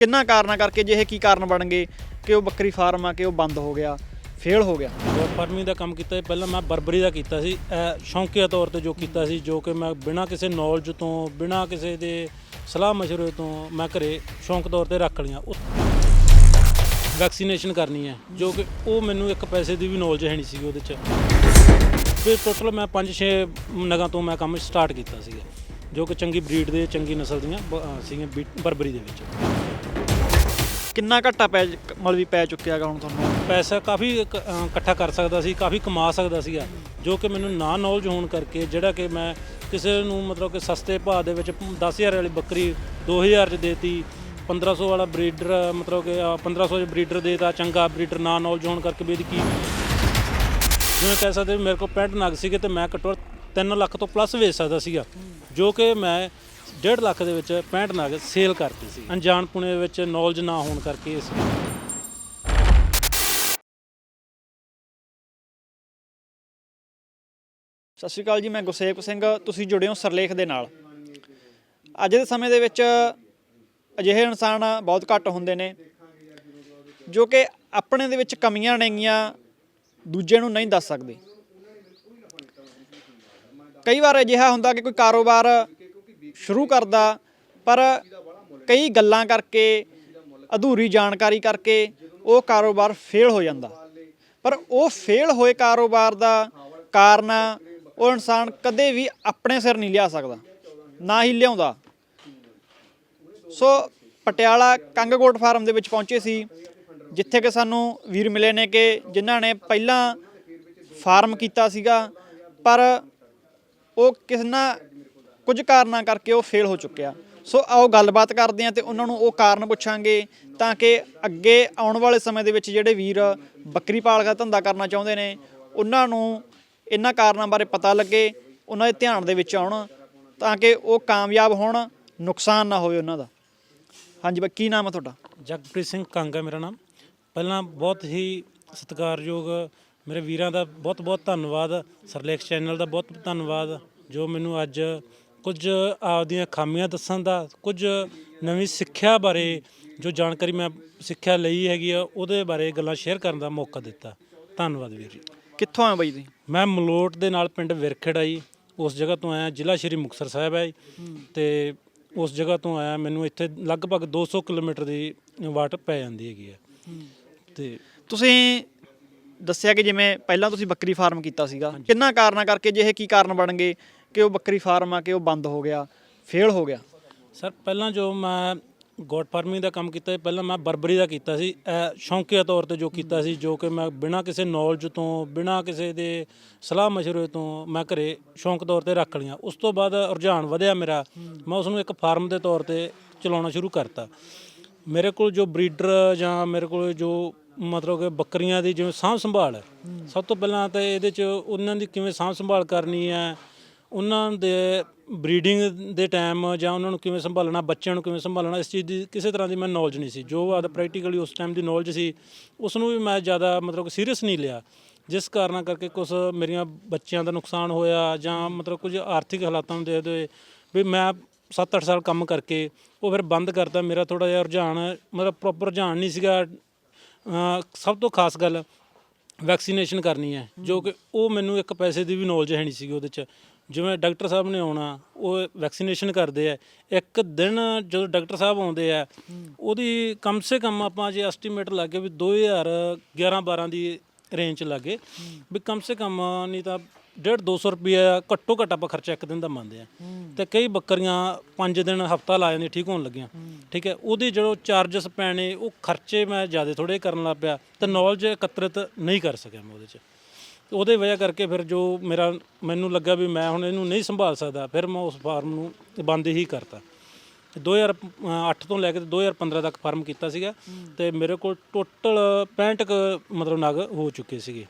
ਕਿੰਨਾ ਕਾਰਨਾਂ ਕਰਕੇ ਜੇ ਇਹ ਕੀ ਕਾਰਨ ਬਣ ਗਏ ਕਿ ਉਹ ਬੱਕਰੀ ਫਾਰਮ ਆ, ਕਿ ਉਹ ਬੰਦ ਹੋ ਗਿਆ, ਫੇਲ ਹੋ ਗਿਆ? ਫਾਰਮਿੰਗ ਦਾ ਕੰਮ ਕੀਤਾ ਸੀ, ਪਹਿਲਾਂ ਮੈਂ ਬਰਬਰੀ ਦਾ ਕੀਤਾ ਸੀ, ਇਹ ਸ਼ੌਂਕੀਆ ਤੌਰ ਤੇ ਜੋ ਕੀਤਾ ਸੀ, ਜੋ ਕਿ ਮੈਂ ਬਿਨਾਂ ਕਿਸੇ ਨੌਲੇਜ ਤੋਂ, ਬਿਨਾਂ ਕਿਸੇ ਦੇ ਸਲਾਹ ਮਸ਼ਵਰੇ ਤੋਂ ਮੈਂ ਘਰੇ ਸ਼ੌਂਕ ਤੌਰ ਤੇ ਰੱਖ ਲਈਆਂ। ਵੈਕਸੀਨੇਸ਼ਨ ਕਰਨੀ ਹੈ, ਜੋ ਕਿ ਉਹ ਮੈਨੂੰ ਇੱਕ ਪੈਸੇ ਦੀ ਵੀ ਨੌਲੇਜ ਹੈ ਨਹੀਂ ਸੀ ਉਹਦੇ ਚ। ਫਿਰ ਟੋਟਲ ਮੈਂ 5-6 ਨਗਾਂ ਤੋਂ ਮੈਂ ਕੰਮ ਸਟਾਰਟ ਕੀਤਾ ਸੀਗਾ, ਜੋ ਕਿ ਚੰਗੀ ਬਰੀਡ ਦੇ, ਚੰਗੀ ਨਸਲ ਦੀਆਂ ਬ- ਅਹ, ਸੀਗੀਆਂ ਬੀ- ਬਰਬਰੀ ਦੇ ਵਿੱਚ। ਕਿੰਨਾ ਘਾਟਾ ਪੈ ਮਤਲਬ ਵੀ ਪੈ ਚੁੱਕਿਆ ਹੈਗਾ ਹੁਣ ਤੁਹਾਨੂੰ? ਪੈਸਾ ਕਾਫੀ ਇਕ- ਅਹ ਇਕੱਠਾ ਕਰ ਸਕਦਾ ਸੀ, ਕਾਫੀ ਕਮਾ ਸਕਦਾ ਸੀਗਾ, ਜੋ ਕਿ ਮੈਨੂੰ ਨਾ ਨੌਲੇਜ ਹੋਣ ਕਰਕੇ ਜਿਹੜਾ ਕਿ ਮੈਂ ਕਿਸੇ ਨੂੰ ਮਤਲਬ ਕਿ ਸਸਤੇ ਭਾਅ ਦੇ ਵਿੱਚ 10000 ਵਾਲੀ ਬੱਕਰੀ 2000 ਚ ਦੇਤੀ 1500 ਵਾਲਾ ਬਰੀਡਰ ਮਤਲਬ ਕਿ, ਅਹ 1500 ਚ ਬਰੀਡਰ ਦੇਤਾ, ਚੰਗਾ ਬਰੀਡਰ ਨਾ ਨੌਲੇਜ ਹੋਣ ਕਰਕੇ ਵੀ ਇਹਦੀ ਕੀ ਜਿਵੇਂ ਕਹਿ ਸਕਦੇ ਵੀ ਮੇਰੇ ਕੋਲ 65 ਨਗ ਸੀਗੇ ਤੇ ਮੈਂ ਘੱਟੋ ਘੱਟ 3 ਲੱਖ ਤੋਂ ਪਲੱਸ ਵੇਚ ਸਕਦਾ ਸੀਗਾ, ਜੋ ਕਿ ਮੈਂ 1.5 ਲੱਖ ਦੇ ਵਿੱਚ 65 ਨਗ ਸੇਲ ਕਰਤੀ ਸੀ। ਅਣਜਾਣ ਪੁਣੇ ਵਿੱਚ ਨੌਲੇਜ ਨਾ ਹੋਣ ਕਰਕੇ ਇਸ ਸਤਿ ਸ਼੍ਰੀ ਅਕਾਲ ਜੀ, ਮੈਂ ਗੁਰਸੇਵਕ ਸਿੰਘ, ਤੁਸੀਂ ਜੁੜੇ ਹੋ ਸਰਲੇਖ ਦੇ ਨਾਲ। ਅੱਜ ਦੇ ਸਮੇਂ ਦੇ ਵਿੱਚ ਅਜਿਹੇ ਇਨਸਾਨ ਬਹੁਤ ਘੱਟ ਹੁੰਦੇ ਨੇ, ਜੋ ਕਿ ਆਪਣੇ ਦੇ ਵਿੱਚ ਕਮੀਆਂ ਨੇਗੀਆਂ ਦੂਜੇ ਨੂੰ ਨਹੀਂ ਦੱਸ ਸਕਦੇ। ਕਈ ਵਾਰ ਅਜਿਹਾ ਹੁੰਦਾ ਕਿ ਕੋਈ ਕਾਰੋਬਾਰ ਸ਼ੁਰੂ ਕਰਦਾ, ਪਰ ਕਈ ਗੱਲਾਂ ਕਰਕੇ, ਅਧੂਰੀ ਜਾਣਕਾਰੀ ਕਰਕੇ ਉਹ ਕਾਰੋਬਾਰ ਫੇਲ ਹੋ ਜਾਂਦਾ। ਪਰ ਉਹ ਫੇਲ ਹੋਏ ਕਾਰੋਬਾਰ ਦਾ ਕਾਰਨ ਉਹ ਇਨਸਾਨ ਕਦੇ ਵੀ ਆਪਣੇ ਸਿਰ ਨਹੀਂ ਲਿਆ ਸਕਦਾ, ਨਾ ਹੀ ਲਿਆਉਂਦਾ। ਸੋ ਪਟਿਆਲਾ ਕੰਗਕੋਟ ਫਾਰਮ ਦੇ ਵਿੱਚ ਪਹੁੰਚੇ ਸੀ, ਜਿੱਥੇ ਕਿ ਸਾਨੂੰ ਵੀਰ ਮਿਲੇ ਨੇ ਕਿ ਜਿਨ੍ਹਾਂ ਨੇ ਪਹਿਲਾਂ ਫਾਰਮ ਕੀਤਾ ਸੀਗਾ, ਪਰ ਉਹ ਕਿਸ ਨਾ ਕੁਝ ਕਾਰਨਾਂ ਕਰਕੇ ਉਹ ਫੇਲ ਹੋ ਚੁੱਕਿਆ। ਸੋ ਆਓ ਗੱਲਬਾਤ ਕਰਦੇ ਹਾਂ ਤੇ ਉਹਨਾਂ ਨੂੰ ਉਹ ਕਾਰਨ ਪੁੱਛਾਂਗੇ ਤਾਂ ਕਿ ਅੱਗੇ ਆਉਣ ਵਾਲੇ ਸਮੇਂ ਦੇ ਵਿੱਚ ਜਿਹੜੇ ਵੀਰ ਬੱਕਰੀ ਪਾਲ ਦਾ ਧੰਦਾ ਕਰਨਾ ਚਾਹੁੰਦੇ ਨੇ, ਉਹਨਾਂ ਨੂੰ ਇਹਨਾਂ ਕਾਰਨਾਂ ਬਾਰੇ ਪਤਾ ਲੱਗੇ, ਉਹਨਾਂ ਦੇ ਧਿਆਨ ਦੇ ਵਿੱਚ ਆਉਣ ਤਾਂ ਕਿ ਉਹ ਕਾਮਯਾਬ ਹੋਣ, ਨੁਕਸਾਨ ਨਾ ਹੋਵੇ ਉਹਨਾਂ ਦਾ। ਹਾਂਜੀ ਬਾਈ, ਕੀ ਨਾਮ ਹੈ ਤੁਹਾਡਾ? ਜਗਪ੍ਰੀਤ ਸਿੰਘ ਕੰਗ ਹੈ ਮੇਰਾ ਨਾਮ। ਪਹਿਲਾਂ ਬਹੁਤ ਹੀ ਸਤਿਕਾਰਯੋਗ ਮੇਰੇ ਵੀਰਾਂ ਦਾ ਬਹੁਤ ਬਹੁਤ ਧੰਨਵਾਦ, ਸਰਲੇਖ ਚੈਨਲ ਦਾ ਬਹੁਤ ਧੰਨਵਾਦ, ਜੋ ਮੈਨੂੰ ਅੱਜ ਕੁਝ ਆਪਦੀਆਂ ਖਾਮੀਆਂ ਦੱਸਣ ਦਾ ਕੁਝ ਨਵੀਂ ਸਿੱਖਿਆ ਬਾਰੇ ਜੋ ਜਾਣਕਾਰੀ ਮੈਂ ਸਿੱਖਿਆ ਲਈ ਹੈਗੀ ਆ ਉਹਦੇ ਬਾਰੇ ਗੱਲਾਂ ਸ਼ੇਅਰ ਕਰਨ ਦਾ ਮੌਕਾ ਦਿੱਤਾ। ਧੰਨਵਾਦ ਵੀਰ ਜੀ। ਕਿੱਥੋਂ ਆਏ ਬਾਈ ਤੁਸੀਂ? ਮੈਂ ਮਲੋਟ ਦੇ ਨਾਲ ਪਿੰਡ ਵਿਰਖੇੜਾ ਜੀ। ਉਸ ਜਗ੍ਹਾ ਤੋਂ ਆਇਆ ਜ਼ਿਲ੍ਹਾ ਸ਼੍ਰੀ ਮੁਕਤਸਰ ਸਾਹਿਬ ਹੈ ਜੀ। ਤੇ ਉਸ ਜਗ੍ਹਾ ਤੋਂ ਆਇਆ ਮੈਨੂੰ ਇੱਥੇ ਲਗਭਗ 200 ਕਿਲੋਮੀਟਰ ਦੀ ਵਾਟ ਪੈ ਜਾਂਦੀ ਹੈਗੀ ਹੈ ਤੇ ਤੁਸੀਂ ਦੱਸਿਆ ਕਿ ਜਿਵੇਂ ਪਹਿਲਾਂ ਤੁਸੀਂ ਬੱਕਰੀ ਫਾਰਮ ਕੀਤਾ ਸੀਗਾ। ਕਿੰਨਾ ਕਾਰਨਾਂ ਕਰਕੇ ਜੇ ਇਹ ਕੀ ਕਾਰਨ ਬਣ ਗਏ? ਕਿ ਉਹ ਬੱਕਰੀ ਫਾਰਮ ਆ ਕਿ ਉਹ ਬੰਦ ਹੋ ਗਿਆ, ਫੇਲ ਹੋ ਗਿਆ? ਸਰ, ਪਹਿਲਾਂ ਜੋ ਮੈਂ ਗੋਡ ਫਾਰਮਿੰਗ ਦਾ ਕੰਮ ਕੀਤਾ ਸੀ, ਪਹਿਲਾਂ ਮੈਂ ਬਰਬਰੀ ਦਾ ਕੀਤਾ ਸੀ, ਇਹ ਸ਼ੌਂਕੀਆ ਤੌਰ ਤੇ ਜੋ ਕੀਤਾ ਸੀ, ਜੋ ਕਿ ਮੈਂ ਬਿਨਾਂ ਕਿਸੇ ਨੌਲੇਜ ਤੋਂ, ਬਿਨਾਂ ਕਿਸੇ ਦੇ ਸਲਾਹ ਮਸ਼ਵਰੇ ਤੋਂ ਮੈਂ ਘਰੇ ਸ਼ੌਂਕ ਤੌਰ ਤੇ ਰੱਖ ਲਈਆਂ ਉਸ ਤੋਂ ਬਾਅਦ ਰੁਝਾਨ ਵਧਿਆ ਮੇਰਾ, ਮੈਂ ਉਸ ਨੂੰ ਇੱਕ ਫਾਰਮ ਦੇ ਤੌਰ ਤੇ ਚਲਾਉਣਾ ਸ਼ੁਰੂ ਕਰਤਾ। ਮੇਰੇ ਕੋਲ ਜੋ ਬਰੀਡਰ ਜਾਂ ਮੇਰੇ ਕੋਲ ਜੋ ਮਤਲਬ ਕਿ ਬੱਕਰੀਆਂ ਦੀ ਜਿਵੇਂ ਸਾਂਭ ਸੰਭਾਲ ਹੈ, ਸਭ ਤੋਂ ਪਹਿਲਾਂ ਤਾਂ ਇਹਦੇ ਚ ਉਹਨਾਂ ਦੀ ਕਿਵੇਂ ਸਾਂਭ ਸੰਭਾਲ ਕਰਨੀ ਹੈ ਉਹਨਾਂ ਦੇ ਬਰੀਡਿੰਗ ਦੇ ਟਾਈਮ ਜਾਂ ਉਹਨਾਂ ਨੂੰ ਕਿਵੇਂ ਸੰਭਾਲਣਾ, ਬੱਚਿਆਂ ਨੂੰ ਕਿਵੇਂ ਸੰਭਾਲਣਾ, ਇਸ ਚੀਜ਼ ਦੀ ਕਿਸੇ ਤਰ੍ਹਾਂ ਦੀ ਮੈਂ ਨੌਲੇਜ ਨਹੀਂ ਸੀ। ਜੋ ਆਦ ਪ੍ਰੈਕਟੀਕਲੀ ਉਸ ਟਾਈਮ ਦੀ ਨੌਲੇਜ ਸੀ ਉਸ ਨੂੰ ਵੀ ਮੈਂ ਜ਼ਿਆਦਾ ਮਤਲਬ ਸੀਰੀਅਸ ਨਹੀਂ ਲਿਆ। ਜਿਸ ਕਾਰਨਾਂ ਕਰਕੇ ਕੁਝ ਮੇਰੀਆਂ ਬੱਚਿਆਂ ਦਾ ਨੁਕਸਾਨ ਹੋਇਆ ਜਾਂ ਮਤਲਬ ਕੁਝ ਆਰਥਿਕ ਹਾਲਾਤਾਂ ਨੂੰ ਦੇਖਦੇ ਹੋਏ ਵੀ ਮੈਂ 7-8 ਸਾਲ ਕੰਮ ਕਰਕੇ ਉਹ ਫਿਰ ਬੰਦ ਕਰਤਾ। ਮੇਰਾ ਥੋੜਾ ਜਿਹਾ ਰੁਝਾਨ, ਮਤਲਬ ਪ੍ਰੋਪਰ ਰੁਝਾਨ ਨਹੀਂ ਸੀਗਾ। ਸਭ ਤੋਂ ਖਾਸ ਗੱਲ ਵੈਕਸੀਨੇਸ਼ਨ ਕਰਨੀ ਹੈ, ਜੋ ਕਿ ਉਹ ਮੈਨੂੰ ਇੱਕ ਪੈਸੇ ਦੀ ਵੀ ਨੌਲੇਜ ਹੈ ਨਹੀਂ ਸੀਗੀ ਉਹਦੇ ਚ। ਜਿਵੇਂ ਡਾਕਟਰ ਸਾਹਿਬ ਨੇ ਆਉਣਾ, ਉਹ ਵੈਕਸੀਨੇਸ਼ਨ ਕਰਦੇ ਆ, ਇੱਕ ਦਿਨ ਜਦੋਂ ਡਾਕਟਰ ਸਾਹਿਬ ਆਉਂਦੇ ਆ, ਉਹਦੀ ਕਮ ਸੇ ਕਮ ਆਪਾਂ ਜੇ ਐਸਟੀਮੇਟ ਲੱਗੇ ਵੀ 2011 12 ਦੀ ਰੇਂਜ ਚ ਲੱਗੇ, ਵੀ ਕਮ ਸੇ ਕਮ ਨਹੀਂ ਤਾਂ 1.5 200 ਰੁਪਿਆ ਘੱਟੋ ਘੱਟ ਆਪਾਂ ਖਰਚਾ ਇੱਕ ਦਿਨ ਦਾ ਮੰਨਦੇ ਆ। ਤੇ ਕਈ ਬੱਕਰੀਆਂ 5 ਦਿਨ ਹਫਤਾ ਲਾ ਜਾਂਦੀਆਂ, ਠੀਕ ਹੋਣ ਲੱਗੀਆਂ। ਠੀਕ ਹੈ, ਉਹਦੇ ਜਦੋਂ ਚਾਰजेस ਪੈਣੇ, ਉਹ ਖਰਚੇ ਮੈਂ ਜ਼ਿਆਦਾ ਥੋੜੇ ਕਰਨ ਲੱਗ ਪਿਆ, ਤੇ ਨੌਲੇਜ ਇਕੱਤਰਿਤ ਨਹੀਂ ਕਰ ਸਕਿਆ ਮੈਂ ਉਹਦੇ ਚ। ਉਹਦੇ ਵਜ੍ਹਾ ਕਰਕੇ ਫਿਰ ਜੋ ਮੇਰਾ ਮੈਨੂੰ ਲੱਗਾ ਵੀ ਮੈਂ ਹੁਣ ਇਹਨੂੰ ਨਹੀਂ ਸੰਭਾਲ ਸਕਦਾ, ਫਿਰ ਮੈਂ ਉਸ ਫਾਰਮ ਨੂੰ ਬੰਦ ਹੀ ਕਰਤਾ। 2008 ਤੋਂ ਲੈ ਕੇ 2015 ਤੱਕ ਫਾਰਮ ਕੀਤਾ ਸੀਗਾ ਤੇ ਮੇਰੇ ਕੋਲ ਟੋਟਲ 65 ਕੁ ਮਤਲਬ ਨਗ ਹੋ ਚੁੱਕੇ ਸੀਗੇ।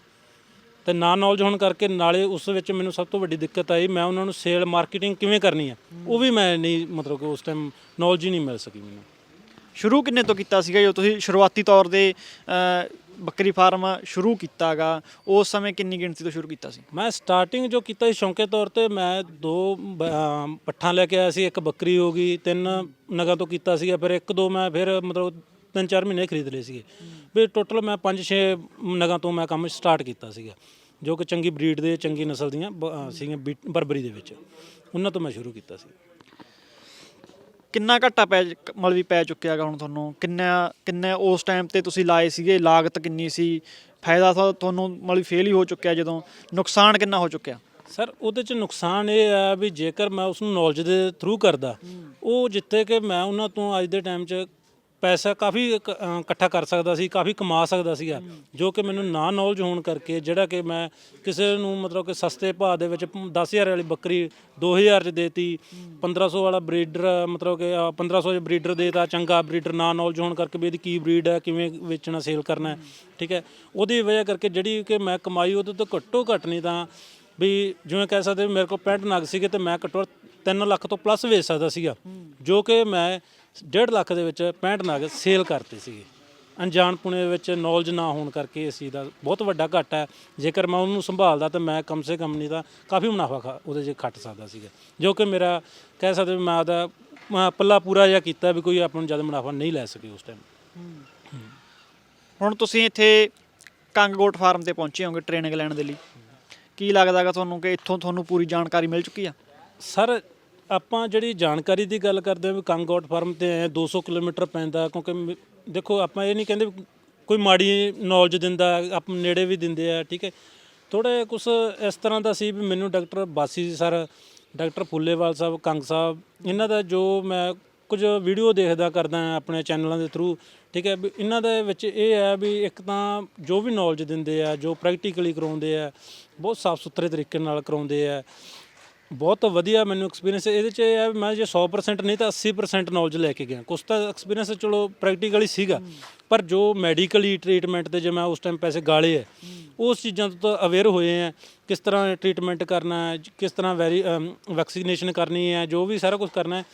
ਤੇ ਨਾ ਨੌਲੇਜ ਹੋਣ ਕਰਕੇ ਨਾਲੇ ਉਸ ਵਿੱਚ ਮੈਨੂੰ ਸਭ ਤੋਂ ਵੱਡੀ ਦਿੱਕਤ ਆਈ, ਮੈਂ ਉਹਨਾਂ ਨੂੰ ਸੇਲ ਮਾਰਕੀਟਿੰਗ ਕਿਵੇਂ ਕਰਨੀ ਹੈ ਉਹ ਵੀ ਮੈਂ ਨਹੀਂ ਮਤਲਬ ਕਿ ਉਸ ਟਾਈਮ ਨੌਲੇਜ ਹੀ ਨਹੀਂ ਮਿਲ ਸਕੀ ਮੈਨੂੰ। ਸ਼ੁਰੂ ਕਿੰਨੇ ਤੋਂ ਕੀਤਾ ਸੀਗਾ? ਜੋ ਤੁਸੀਂ ਸ਼ੁਰੂਆਤੀ ਤੌਰ ਤੇ ਬੱਕਰੀ ਫਾਰਮ ਸ਼ੁਰੂ ਕੀਤਾਗਾ ਉਸ ਸਮੇਂ ਕਿੰਨੀ ਗਿਣਤੀ ਤੋਂ ਸ਼ੁਰੂ ਕੀਤਾ ਸੀ? ਮੈਂ ਸਟਾਰਟਿੰਗ ਜੋ ਕੀਤਾ ਸੀ ਸ਼ੌਂਕੇ ਤੌਰ ਤੇ ਮੈਂ ਦੋ ਬ- ਅਮ ਪੱਠਾਂ ਲੈ ਕੇ ਆਇਆ ਸੀ ਇੱਕ ਬੱਕਰੀ ਹੋ ਗਈ ਤਿੰਨ ਨਗਾਂ ਤੋਂ ਕੀਤਾ ਸੀਗਾ ਫਿਰ ਇੱਕ ਦੋ ਮੈਂ ਫਿਰ ਮਤਲਬ ਤਿੰਨ ਚਾਰ ਮਹੀਨੇ ਖਰੀਦ ਲਏ ਸੀਗੇ। ਵੀ ਟੋਟਲ ਮੈਂ 5-6 ਨਗਾਂ ਤੋਂ ਮੈਂ ਕੰਮ ਸਟਾਰਟ ਕੀਤਾ ਸੀਗਾ ਜੋ ਕਿ ਚੰਗੀ ਬਰੀਡ ਦੇ ਚੰਗੀ ਨਸਲ ਦੀਆਂ ਬ- ਅ, ਸੀਗੀਆਂ ਬੀ- ਬਰਬਰੀ ਦੇ ਵਿੱਚ। ਉਹਨਾਂ ਤੋਂ ਮੈਂ ਸ਼ੁਰੂ ਕੀਤਾ ਸੀ। ਕਿੰਨਾ ਘਾਟਾ ਪੈ ਮਤਲਬ ਵੀ ਪੈ ਚੁੱਕਿਆਗਾ ਹੁਣ ਤੁਹਾਨੂੰ? ਕਿੰਨਾ ਕਿੰਨੇ ਉਸ ਟਾਈਮ ਤੇ ਤੁਸੀਂ ਲਾਏ ਸੀਗੇ? ਲਾਗਤ ਕਿੰਨੀ ਸੀ? ਫਾਇਦਾ ਤਾਂ ਤੁਹਾਨੂੰ ਮਤਲਬ ਫੇਲ ਹੀ ਹੋ ਚੁੱਕਿਆ ਜਦੋਂ। ਨੁਕਸਾਨ ਕਿੰਨਾ ਹੋ ਚੁੱਕਿਆ? ਸਰ ਉਹਦੇ ਚ ਨੁਕਸਾਨ ਇਹ ਆ ਵੀ ਜੇਕਰ ਮੈਂ ਉਸ ਨੂੰ ਨੌਲੇਜ ਦੇ ਥਰੂ ਕਰਦਾ ਉਹ ਜਿੱਥੇ ਕਿ ਮੈਂ ਉਹਨਾਂ ਤੋਂ ਅੱਜ ਦੇ ਟਾਈਮ 'ਚ ਪੈਸਾ ਕਾਫੀ ਇਕ- ਅ, ਇਕੱਠਾ ਕਰ ਸਕਦਾ ਸੀ ਕਾਫੀ ਕਮਾ ਸਕਦਾ ਸੀਗਾ ਜੋ ਕਿ ਮੈਨੂੰ ਨਾ ਨੌਲੇਜ ਹੋਣ ਕਰਕੇ ਜਿਹੜਾ ਕਿ ਮੈਂ ਕਿਸੇ ਨੂੰ ਮਤਲਬ ਕਿ ਸਸਤੇ ਭਾਅ ਦੇ ਵਿੱਚ 10000 ਵਾਲੀ ਬੱਕਰੀ 2000 ਚ ਦੇਤੀ 1500 ਵਾਲਾ ਬਰੀਡਰ ਮਤਲਬ ਕਿ ਅ, 1500 ਚ ਬਰੀਡਰ ਦੇਤਾ ਚੰਗਾ ਬਰੀਡਰ ਨਾ ਨੌਲੇਜ ਹੋਣ ਕਰਕੇ ਵੀ ਇਹਦੀ ਕੀ ਬਰੀਡ ਹੈ ਕਿਵੇਂ ਵੇਚਣਾ ਸੇਲ ਕਰਨਾ ਹੈ ਠੀਕ ਹੈ। ਉਹਦੀ ਵਜ੍ਹਾ ਕਰਕੇ ਜਿਹੜੀ ਕਿ ਮੈਂ ਕਮਾਈ ਉਹਦੇ ਤੋਂ ਘੱਟੋ ਘੱਟ ਨਹੀਂ ਤਾਂ ਵੀ ਜਿਵੇਂ ਕਹਿ ਸਕਦੇ ਵੀ ਮੇਰੇ ਕੋਲ 65 ਨਗ ਸੀਗੇ ਤੇ ਮੈਂ ਘੱਟੋ ਘੱਟ 3 ਲੱਖ ਤੋਂ ਪਲੱਸ ਵੇਚ ਸਕਦਾ ਸੀਗਾ ਜੋ ਕਿ ਮੈਂ 1.5 ਲੱਖ ਦੇ ਵਿੱਚ 65 ਨਗ ਸੇਲ ਕਰਤੇ ਸੀਗੇ। ਅਣਜਾਣ ਪੁਣੇ ਵਿੱਚ ਨੌਲੇਜ ਨਾ ਹੋਣ ਕਰਕੇ ਇਸ ਚੀਜ਼ ਦਾ ਬਹੁਤ ਵੱਡਾ ਘਾਟਾ ਹੈ। ਜੇਕਰ ਮੈਂ ਉਹਨੂੰ ਸੰਭਾਲਦਾ ਤਾਂ ਮੈਂ ਕਮ ਸੇ ਕਮ ਨਹੀਂ ਤਾਂ ਕਾਫੀ ਮੁਨਾਫਾ ਖਾ- ਉਹਦੇ 'ਚ ਖੱਟ ਸਕਦਾ ਸੀਗਾ। ਜੋ ਕਿ ਮੇਰਾ ਕਹਿ ਸਕਦੇ ਵੀ ਮੈਂ ਮੈਂ ਪੱਲਾ ਪੂਰਾ ਜਿਹਾ ਕੀਤਾ ਵੀ ਕੋਈ ਆਪਾਂ ਨੂੰ ਜ਼ਿਆਦਾ ਮੁਨਾਫਾ ਨਹੀਂ ਲੈ ਸਕੇ ਉਸ ਟਾਈਮ ਹੁਣ ਤੁਸੀਂ ਇੱਥੇ ਕੰਗਗੋਟ ਫਾਰਮ ਤੇ ਪਹੁੰਚੇ ਹੋਗੇ ਟ੍ਰੇਨਿੰਗ ਲੈਣ ਦੇ ਲਈ। ਕੀ ਲੱਗਦਾਗਾ ਤੁਹਾਨੂੰ ਕਿ ਇੱਥੋਂ ਤੁਹਾਨੂੰ ਪੂਰੀ ਜਾਣਕਾਰੀ ਮਿਲ ਚੁੱਕੀ ਆ? ਸਰ ਆਪਾਂ ਜਿਹੜੀ ਜਾਣਕਾਰੀ ਦੀ ਗੱਲ ਕਰਦੇ ਹਾਂ ਵੀ ਕੰਗਆਊਟ ਫਾਰਮ ਤੇ ਆਏ ਹਾਂ, 200 ਕਿਲੋਮੀਟਰ ਪੈਂਦਾ ਕਿਉਂਕਿ ਮ- ਦੇਖੋ ਆਪਾਂ ਇਹ ਨਹੀਂ ਕਹਿੰਦੇ ਵੀ ਕੋਈ ਮਾੜੀ ਨੌਲੇਜ ਦਿੰਦਾ ਆਪ ਨੇੜੇ ਵੀ ਦਿੰਦੇ ਆ ਠੀਕ ਹੈ। ਥੋੜਾ ਕੁਝ ਇਸ ਤਰ੍ਹਾਂ ਦਾ ਸੀ ਵੀ ਮੈਨੂੰ doctor Basi sir doctor Phullewal ਸਾਹਿਬ ਕੰਗ ਸਾਹਿਬ ਇਹਨਾਂ ਦਾ ਜੋ ਮੈਂ ਕੁਝ ਵੀਡੀਓ ਦੇਖਦਾ ਕਰਦਾ ਆਪਣੇ ਚੈਨਲਾਂ ਦੇ ਥਰੂ ਠੀਕ ਹੈ ਵੀ ਇਹਨਾਂ ਦੇ ਵਿੱਚ ਇਹ ਹੈ ਵੀ ਇੱਕ ਤਾਂ ਜੋ ਵੀ ਨੌਲੇਜ ਦਿੰਦੇ ਆ ਜੋ ਪ੍ਰੈਕਟੀਕਲੀ ਕਰਾਉਂਦੇ ਆ ਬਹੁਤ ਸਾਫ਼ ਸੁਥਰੇ ਤਰੀਕੇ ਨਾਲ ਕਰਾਉਂਦੇ ਆ ਬਹੁਤ ਵਧੀਆ ਮੈਨੂੰ ਐਕਸਪੀਰੀਅੰਸ ਇਹਦੇ ਚ ਇਹ ਹੈ ਮੈਂ ਜੇ 100% ਨਹੀਂ ਤਾਂ 80% ਨੌਲੇਜ ਲੈ ਕੇ ਗਿਆ। ਕੁਛ ਤਾਂ ਐਕਸਪੀਰੀਅੰਸ ਚਲੋ ਪ੍ਰੈਕਟੀਕਲੀ ਸੀਗਾ। ਪਰ ਜੋ ਮੈਡੀਕਲੀ ਟ੍ਰੀਟਮੈਂਟ ਤੇ ਜੇ ਮੈਂ ਉਸ ਟਾਈਮ ਪੈਸੇ ਗਾਲੇ ਹੈ ਉਸ ਚੀਜ਼ਾਂ ਤੋਂ ਤਾਂ ਅਵੇਅਰ ਹੋਏ ਆ ਕਿਸ ਤਰ੍ਹਾਂ ਟ੍ਰੀਟਮੈਂਟ ਕਰਨਾ ਹੈ, ਕਿਸ ਤਰ੍ਹਾਂ ਵੈਰੀ ਵੈਕਸੀਨੇਸ਼ਨ ਕਰਨੀ ਹੈ, ਜੋ ਵੀ ਸਾਰਾ ਕੁਝ ਕਰਨਾ ਹੈ।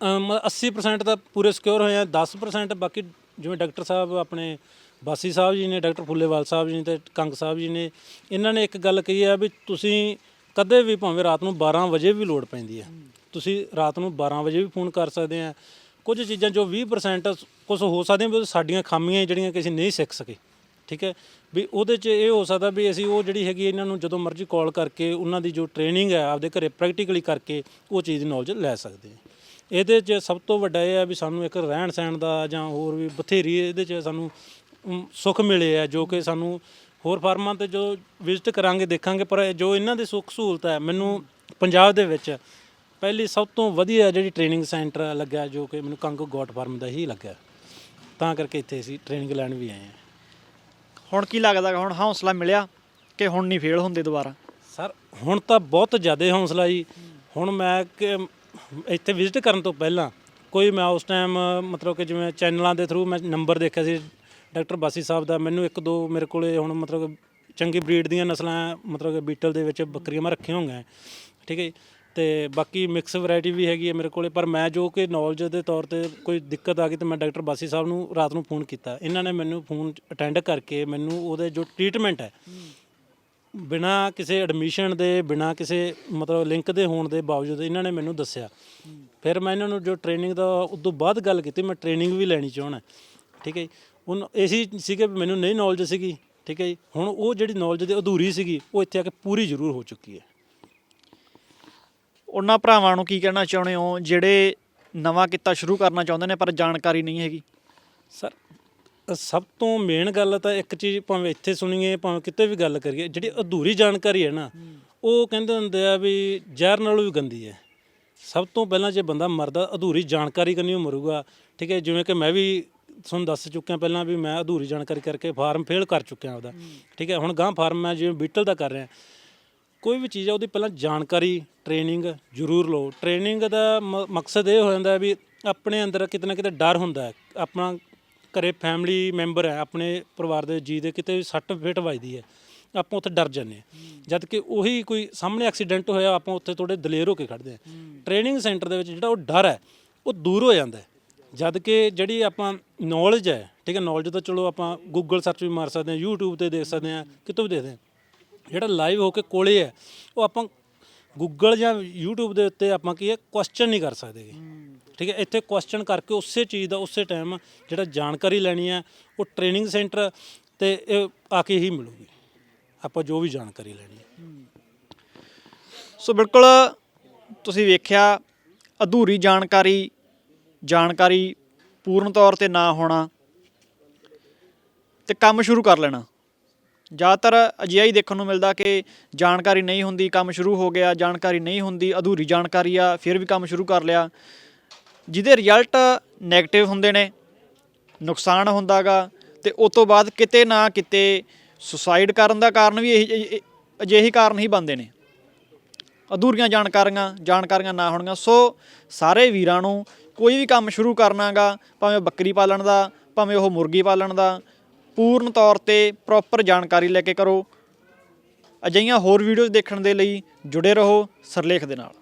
ਅਮ 80% ਤਾਂ ਪੂਰੇ ਸਿਕਿਉਰ ਹੋਏ ਆ 10% ਬਾਕੀ ਜਿਵੇਂ ਡਾਕਟਰ ਸਾਹਿਬ, ਆਪਣੇ ਬਾਸੀ ਸਾਹਿਬ ਜੀ ਨੇ ਡਾਕਟਰ ਫੁੱਲੇਵਾਲ ਸਾਹਿਬ ਜੀ ਨੇ ਤੇ ਕੰਗ ਸਾਹਿਬ ਜੀ ਨੇ, ਇਹਨਾਂ ਨੇ ਇੱਕ ਗੱਲ ਕਹੀ ਹੈ ਵੀ ਤੁਸੀਂ ਕਦੇ ਵੀ ਭਾਵੇਂ ਰਾਤ ਨੂੰ 12 ਵਜੇ ਵੀ ਲੋੜ ਪੈਂਦੀ ਹੈ। ਤੁਸੀਂ ਰਾਤ ਨੂੰ 12 ਵਜੇ ਵੀ ਫੋਨ ਕਰ ਸਕਦੇ ਆ। ਕੁਝ ਚੀਜ਼ਾਂ ਜੋ 20% ਕੁਝ ਹੋ ਸਕਦੀਆਂ ਵੀ ਸਾਡੀਆਂ ਖਾਮੀਆਂ ਜਿਹੜੀਆਂ ਕਿ ਅਸੀਂ ਨਹੀਂ ਸਿੱਖ ਸਕੇ। ਠੀਕ ਹੈ? ਵੀ ਉਹਦੇ 'ਚ ਇਹ ਹੋ ਸਕਦਾ ਵੀ ਅਸੀਂ ਉਹ ਜਿਹੜੀ ਹੈਗੀ ਇਹਨਾਂ ਨੂੰ ਜਦੋਂ ਮਰਜ਼ੀ ਕਾਲ ਕਰਕੇ ਉਹਨਾਂ ਦੀ ਜੋ ਟ੍ਰੇਨਿੰਗ ਹੈ, ਆਪਦੇ ਘਰੇ ਪ੍ਰੈਕਟੀਕਲੀ ਕਰਕੇ ਉਹ ਚੀਜ਼ ਦੀ ਨੌਲੇਜ ਲੈ ਸਕਦੇ ਹਾਂ ਇਹਦੇ 'ਚ ਸਭ ਤੋਂ ਵੱਡਾ ਇਹ ਹੈ ਵੀ ਸਾਨੂੰ ਇੱਕ ਰਹਿਣ ਸਹਿਣ ਦਾ ਜਾਂ ਹੋਰ ਵੀ ਬਥੇਰੀ ਇਹਦੇ 'ਚ ਸਾਨੂੰ ਸੁੱਖ ਮਿਲੇ ਆ ਜੋ ਕਿ ਸਾਨੂੰ ਹੋਰ ਫਾਰਮਾਂ ਤੇ ਜੋ ਵਿਜ਼ਿਟ ਕਰਾਂਗੇ ਦੇਖਾਂਗੇ ਪਰ ਜੋ ਇਹਨਾਂ ਦੀ ਸੁੱਖ ਸਹੂਲਤ ਹੈ ਮੈਨੂੰ ਪੰਜਾਬ ਦੇ ਵਿੱਚ ਪਹਿਲੀ ਸਭ ਤੋਂ ਵਧੀਆ ਜਿਹੜੀ ਟ੍ਰੇਨਿੰਗ ਸੈਂਟਰ ਲੱਗਾ ਜੋ ਕਿ ਮੈਨੂੰ ਕੰਗ ਗੋਟ ਫਾਰਮ ਦਾ ਹੀ ਲੱਗਾ ਤਾਂ ਕਰਕੇ ਇੱਥੇ ਅਸੀਂ ਟ੍ਰੇਨਿੰਗ ਲੈਣ ਵੀ ਆਏ ਹਾਂ। ਹੁਣ ਕੀ ਲੱਗਦਾਗਾ ਹੁਣ ਹੌਸਲਾ ਮਿਲਿਆ ਕਿ ਹੁਣ ਨਹੀਂ ਫੇਲ ਹੁੰਦੇ ਦੁਬਾਰਾ? ਸਰ ਹੁਣ ਤਾਂ ਬਹੁਤ ਜ਼ਿਆਦਾ ਹੌਸਲਾ ਜੀ। ਹੁਣ ਮੈਂ ਕਿ ਇੱਥੇ ਵਿਜ਼ਿਟ ਕਰਨ ਤੋਂ ਪਹਿਲਾਂ ਕੋਈ ਮੈਂ ਉਸ ਟਾਈਮ ਮਤਲਬ ਕਿ ਜਿਵੇਂ ਚੈਨਲਾਂ ਦੇ ਥਰੂ ਮੈਂ ਨੰਬਰ ਦੇਖਿਆ ਸੀ ਡਾਕਟਰ ਬਾਸੀ ਸਾਹਿਬ ਦਾ ਮੈਨੂੰ ਇੱਕ ਦੋ ਮੇਰੇ ਕੋਲੇ ਹੁਣ ਮਤਲਬ ਚੰਗੀ ਬਰੀਡ ਦੀਆਂ ਨਸਲਾਂ, ਮਤਲਬ ਬੀਟਲ ਦੇ ਵਿੱਚ ਬੱਕਰੀਆਂ ਮੈਂ ਰੱਖੀਆਂ ਹੋਈਆਂ ਠੀਕ ਹੈ ਜੀ। ਤੇ ਬਾਕੀ ਮਿਕਸ ਵੈਰਾਈਟੀ ਵੀ ਹੈਗੀ ਹੈ ਮੇਰੇ ਕੋਲੇ, ਪਰ ਮੈਂ ਜੋ ਕਿ ਨੌਲੇਜ ਦੇ ਤੌਰ ਤੇ ਕੋਈ ਦਿੱਕਤ ਆ ਗਈ ਤਾਂ ਮੈਂ ਡਾਕਟਰ ਬਾਸੀ ਸਾਹਿਬ ਨੂੰ ਰਾਤ ਨੂੰ ਫੋਨ ਕੀਤਾ। ਇਹਨਾਂ ਨੇ ਮੈਨੂੰ ਫੋਨ ਅਟੈਂਡ ਕਰਕੇ ਮੈਨੂੰ ਉਹਦੇ ਜੋ ਟ੍ਰੀਟਮੈਂਟ ਹੈ, ਬਿਨਾ ਕਿਸੇ ਐਡਮਿਸ਼ਨ ਦੇ, ਬਿਨਾ ਕਿਸੇ ਮਤਲਬ ਲਿੰਕ ਦੇ ਹੋਣ ਦੇ ਬਾਵਜੂਦ ਇਹਨਾਂ ਨੇ ਮੈਨੂੰ ਦੱਸਿਆ। ਫਿਰ ਮੈਂ ਇਹਨਾਂ ਨੂੰ ਜੋ ਟ੍ਰੇਨਿੰਗ ਦਾ, ਉਦੋਂ ਬਾਅਦ ਗੱਲ ਕੀਤੀ, ਮੈਂ ਟ੍ਰੇਨਿੰਗ ਵੀ ਲੈਣੀ ਚਾਹਣਾ ਠੀਕ ਹੈ ਜੀ। ਹੁਣ ਇਸੀ ਸੀਗੇ ਵੀ ਮੈਨੂੰ ਨਹੀਂ ਨੌਲੇਜ ਸੀਗੀ ਠੀਕ ਹੈ ਜੀ। ਹੁਣ ਉਹ ਜਿਹੜੀ ਨੌਲੇਜ ਦੀ ਅਧੂਰੀ ਸੀਗੀ ਉਹ ਇੱਥੇ ਆ ਕੇ ਪੂਰੀ ਜ਼ਰੂਰ ਹੋ ਚੁੱਕੀ ਹੈ। ਉਹਨਾਂ ਭਰਾਵਾਂ ਨੂੰ ਕੀ ਕਹਿਣਾ ਚਾਹੁੰਦੇ ਹੋ? ਜਿਹੜੇ ਨਵਾਂ ਕਿੱਤਾ ਸ਼ੁਰੂ ਕਰਨਾ ਚਾਹੁੰਦੇ ਨੇ ਪਰ ਜਾਣਕਾਰੀ ਨਹੀਂ ਹੈਗੀ। ਸਰ ਸਭ ਤੋਂ ਮੇਨ ਗੱਲ ਤਾਂ ਇੱਕ ਚੀਜ਼ ਭਾਵੇਂ ਇੱਥੇ ਸੁਣੀਏ ਭਾਵੇਂ ਕਿਤੇ ਵੀ ਗੱਲ ਕਰੀਏ ਜਿਹੜੀ ਅਧੂਰੀ ਜਾਣਕਾਰੀ ਹੈ ਨਾ ਉਹ ਕਹਿੰਦੇ ਹੁੰਦੇ ਆ ਵੀ ਜ਼ਹਿਰ ਨਾਲੋਂ ਵੀ ਗੰਦੀ ਹੈ। ਸਭ ਤੋਂ ਪਹਿਲਾਂ ਜੇ ਬੰਦਾ ਮਰਦਾ ਅਧੂਰੀ ਜਾਣਕਾਰੀ ਕਰਨੀ ਉਹ ਮਰੂਗਾ। ਠੀਕ ਹੈ ਜਿਵੇਂ ਕਿ ਮੈਂ ਵੀ ਤੁਹਾਨੂੰ ਦੱਸ ਚੁੱਕਿਆ ਪਹਿਲਾਂ ਵੀ ਮੈਂ ਅਧੂਰੀ ਜਾਣਕਾਰੀ ਕਰਕੇ ਫਾਰਮ ਫੇਲ ਕਰ ਚੁੱਕਿਆ ਉਹਦਾ ਠੀਕ ਹੈ ਹੁਣ ਗਾਂ ਫਾਰਮ ਮੈਂ ਜਿਵੇਂ ਬੀਟਲ ਦਾ ਕਰ ਰਿਹਾ। ਕੋਈ ਵੀ ਚੀਜ਼ ਆ ਉਹਦੀ ਪਹਿਲਾਂ ਜਾਣਕਾਰੀ ਟ੍ਰੇਨਿੰਗ ਜ਼ਰੂਰ ਲਓ। ਟ੍ਰੇਨਿੰਗ ਦਾ ਮਕਸਦ ਇਹ ਹੋ ਜਾਂਦਾ ਵੀ ਆਪਣੇ ਅੰਦਰ ਕਿਤੇ ਨਾ ਕਿਤੇ ਡਰ ਹੁੰਦਾ ਹੈ। ਆਪਣਾ ਘਰੇ ਫੈਮਿਲੀ ਮੈਂਬਰ ਹੈ ਆਪਣੇ ਪਰਿਵਾਰ ਦੇ ਜੀ ਦੇ ਕਿਤੇ ਵੀ ਸੱਟ ਫੇਟ ਵੱਜਦੀ ਹੈ ਆਪਾਂ ਉੱਥੇ ਡਰ ਜਾਂਦੇ ਹਾਂ। ਜਦ ਕਿ ਉਹੀ ਕੋਈ ਸਾਹਮਣੇ ਐਕਸੀਡੈਂਟ ਹੋਇਆ ਆਪਾਂ ਉੱਥੇ ਥੋੜੇ ਦਲੇਰ ਹੋ ਕੇ ਖੜਦੇ ਹਾਂ। ਟ੍ਰੇਨਿੰਗ ਸੈਂਟਰ ਦੇ ਵਿੱਚ ਜਿਹੜਾ ਉਹ ਡਰ ਹੈ ਉਹ ਦੂਰ ਹੋ ਜਾਂਦਾ ਹੈ। ਜਦ ਕਿ ਜਿਹੜੀ ਆਪਾਂ ਨੌਲੇਜ ਹੈ, ਠੀਕ ਹੈ ਨੌਲੇਜ ਤਾਂ ਚਲੋ ਆਪਾਂ ਗੂਗਲ ਸਰਚ ਵੀ ਮਾਰ ਸਕਦੇ ਹਾਂ, YouTube ਤੇ ਦੇਖ ਸਕਦੇ ਹਾਂ, ਕਿਤੋਂ ਵੀ ਦੇਖਦੇ ਹਾਂ। ਜਿਹੜਾ ਲਾਈਵ ਹੋ ਕੇ ਕੋਲੇ ਹੈ, ਉਹ ਆਪਾਂ ਗੂਗਲ ਜਾਂ YouTube ਦੇ ਉੱਤੇ ਆਪਾਂ ਕੀ ਹੈ ਕੁਐਸਚਨ ਨਹੀਂ ਕਰ ਸਕਦੇ ਗੇ। ਠੀਕ ਹੈ, ਇੱਥੇ ਕੁਐਸਚਨ ਕਰਕੇ ਉਸੇ ਚੀਜ਼ ਦਾ, ਉਸੇ ਟਾਈਮ ਜਿਹੜਾ ਜਾਣਕਾਰੀ ਲੈਣੀ ਹੈ, ਉਹ ਟ੍ਰੇਨਿੰਗ ਸੈਂਟਰ ਤੇ ਇਹ ਆ ਕੇ ਹੀ ਮਿਲੂਗੀ। ਆਪਾਂ ਜੋ ਵੀ ਜਾਣਕਾਰੀ ਲੈਣੀ ਹੈ। ਸੋ ਬਿਲਕੁਲ ਤੁਸੀਂ ਵੇਖਿਆ, ਅਧੂਰੀ ਜਾਣਕਾਰੀ ਜਾਣਕਾਰੀ ਪੂਰਨ ਤੌਰ ਤੇ ਨਾ ਹੋਣਾ ਤੇ ਕੰਮ ਸ਼ੁਰੂ ਕਰ ਲੈਣਾ। ਜ਼ਿਆਦਾਤਰ ਅਜਿਹਾ ਹੀ ਦੇਖਣ ਨੂੰ ਮਿਲਦਾ ਕਿ ਜਾਣਕਾਰੀ ਨਹੀਂ ਹੁੰਦੀ, ਕੰਮ ਸ਼ੁਰੂ ਹੋ ਗਿਆ, ਜਾਣਕਾਰੀ ਨਹੀਂ ਹੁੰਦੀ, ਅਧੂਰੀ ਜਾਣਕਾਰੀ ਆ, ਫਿਰ ਵੀ ਕੰਮ ਸ਼ੁਰੂ ਕਰ ਲਿਆ। ਜਿਹਦੇ ਰਿਜ਼ਲਟ 네ਗੇਟਿਵ ਹੁੰਦੇ ਨੇ, ਨੁਕਸਾਨ ਹੁੰਦਾਗਾ ਤੇ ਉਸ ਤੋਂ ਬਾਅਦ ਕਿਤੇ ਨਾ ਕਿਤੇ ਸੁਸਾਈਡ ਕਰਨ ਦਾ ਕਾਰਨ ਵੀ ਇਹੀ, ਇਹ- ਅਜਿਹੇ ਕਾਰਨ ਹੀ ਬਣਦੇ ਨੇ। ਅਧੂਰੀਆਂ ਜਾਣਕਾਰੀਆਂ ਜਾਣਕਾਰੀਆਂ ਨਾ ਹੋਣੀਆਂ। ਸੋ ਸਾਰੇ ਵੀਰਾਂ ਨੂੰ ਕੋਈ ਵੀ ਕੰਮ ਸ਼ੁਰੂ ਕਰਨਾਗਾ, ਭਾਵੇਂ ਬੱਕਰੀ ਪਾਲਣ ਦਾ, ਭਾਵੇਂ ਉਹ ਮੁਰਗੀ ਪਾਲਣ ਦਾ, ਪੂਰਨ ਤੌਰ ਤੇ ਪ੍ਰੋਪਰ ਜਾਣਕਾਰੀ ਲੈ ਕੇ ਕਰੋ। ਅਜਿਹੀਆਂ ਹੋਰ ਵੀਡੀਓਜ਼ ਦੇਖਣ ਦੇ ਲਈ ਜੁੜੇ ਰਹੋ ਸਰਲੇਖ ਦੇ ਨਾਲ।